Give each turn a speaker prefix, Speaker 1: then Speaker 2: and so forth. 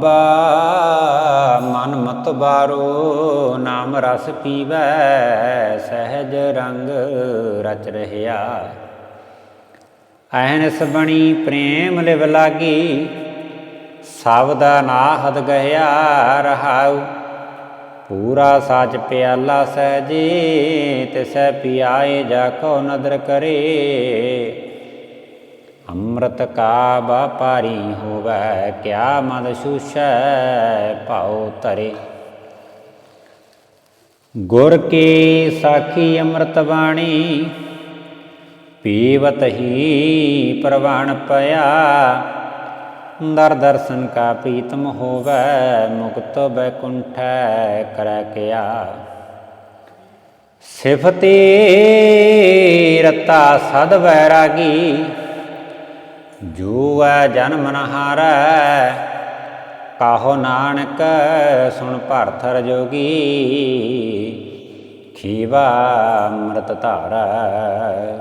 Speaker 1: ਬਾ ਮਨ ਮਤ ਬਾਰੋ, ਨਾਮ ਰਸ ਪੀਵੈ, ਸਹਿਜ ਰੰਗ ਰਚ ਰਹਿਆ। ਐਨਸ ਬਣੀ ਪ੍ਰੇਮ ਲਿਵ ਲਾਗੀ ਸਬਦਾ ਨਾਹਦ ਗਇਆ ਰਹਾਉ। ਪੂਰਾ ਸਾਚ ਪਿਆਲਾ ਸਹਜੇ ਤਿਸੈ ਪਿਆਏ, ਜਾ ਕੋ ਨਦਰ ਕਰੇ। ਅੰਮ੍ਰਿਤ ਕਾ ਬਾਪਾਰੀ ਹੋਵੈ, ਕਿਆ ਮਦ ਸ਼ੂਸ਼ੈ ਭਾਉ ਧਰੇ। ਗੁਰ ਕੀ ਸਾਖੀ ਅੰਮ੍ਰਿਤ ਬਾਣੀ, ਪੀਵਤ ਹੀ ਪ੍ਰਵਾਣ ਪਿਆ। ਦਰ ਦਰਸ਼ਨ ਕਾ ਪ੍ਰੀਤਮ ਹੋਵੈ, ਮੁਕਤ ਬੈਕੁੰਠੈ ਕਰੈ ਕਿਆ। ਸਿਫਤੇ ਰਤਾ ਸਦ ਵੈਰਾਗੀ ਜੋ ਹੈ ਜਨਮ ਨ ਕਾਹੋ ਨਾਨਕ ਸੁਣ ਭਰਥਰ ਜੋਗੀ ਖੀਵਾ ਅੰਮ੍ਰਿਤ ਧਾਰੈ।